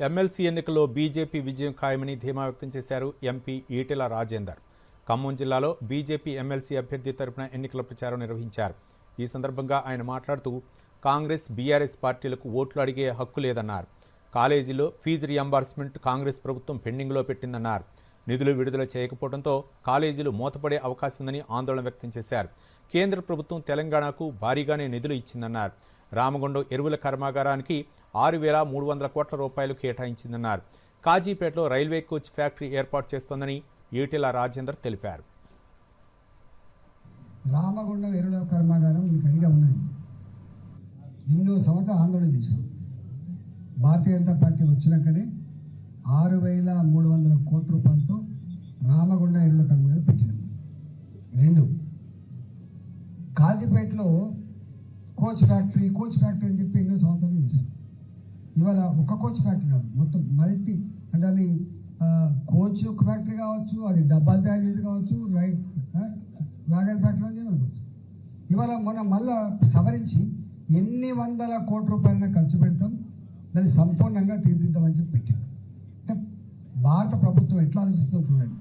MLC ఎన్నికల్లో BJP విజయం ఖాయమని ధీమా వ్యక్తం చేశారు ఎంపీ ఈటెల రాజేందర్. ఖమ్మం జిల్లాలో బీజేపీ ఎమ్మెల్సీ అభ్యర్థి తరపున ఎన్నికల ప్రచారం నిర్వహించారు. ఈ సందర్భంగా ఆయన మాట్లాడుతూ కాంగ్రెస్ బీఆర్ఎస్ పార్టీలకు ఓట్లు అడిగే హక్కు లేదన్నారు. కాలేజీలో ఫీజు రియంబర్స్మెంట్ కాంగ్రెస్ ప్రభుత్వం పెండింగ్లో పెట్టిందన్నారు. నిధులు విడుదల చేయకపోవడంతో కాలేజీలు మూతపడే అవకాశం ఉందని ఆందోళన వ్యక్తం చేశారు. కేంద్ర ప్రభుత్వం తెలంగాణకు భారీగానే నిధులు ఇచ్చిందన్నారు. రామగుండం ఎరువుల కర్మాగారానికి ఆరు వేల మూడు వందల కోట్ల రూపాయలు కేటాయించిందన్నారు. కాజీపేటలో రైల్వే కోచ్ ఫ్యాక్టరీ ఏర్పాటు చేస్తోందని ఈటెల రాజేందర్ తెలిపారు. రామగుండం ఎరువుల కర్మాగారం మీకు అడిగా ఉన్నది. ఎన్నో సంవత్సరాలు ఆందోళన చేశాం భారతీయ జనతా పార్టీ వచ్చినాకనే ఆరు వేల మూడు వందల కోట్ల రూపాయలతో రామగుండ ఎరువుల కర్మాగారం పెట్టినాం రెండు కాజీపేటలో కోచ్ ఫ్యాక్టరీ కోచ్ ఫ్యాక్టరీ అని చెప్పి ఎన్నో సంవత్సరాలు చేశారు. ఇవాళ ఒక కోచ్ ఫ్యాక్టరీ కాదు మొత్తం మల్టీ అంటే అది కోచ్ ఒక ఫ్యాక్టరీ కావచ్చు అది డబ్బాలు తయారు చేసి కావచ్చు రైట్ వ్యాగన్ ఫ్యాక్టరీ అని అనుకోవచ్చు. ఇవాళ మనం మళ్ళా సవరించి ఎన్ని వందల కోట్ల రూపాయలైనా ఖర్చు పెడతాం దాన్ని సంపూర్ణంగా తీర్చిద్దామని చెప్పి పెట్టాం అంటే భారత ప్రభుత్వం ఎట్లా ఆలోచిస్తూ చూడండి.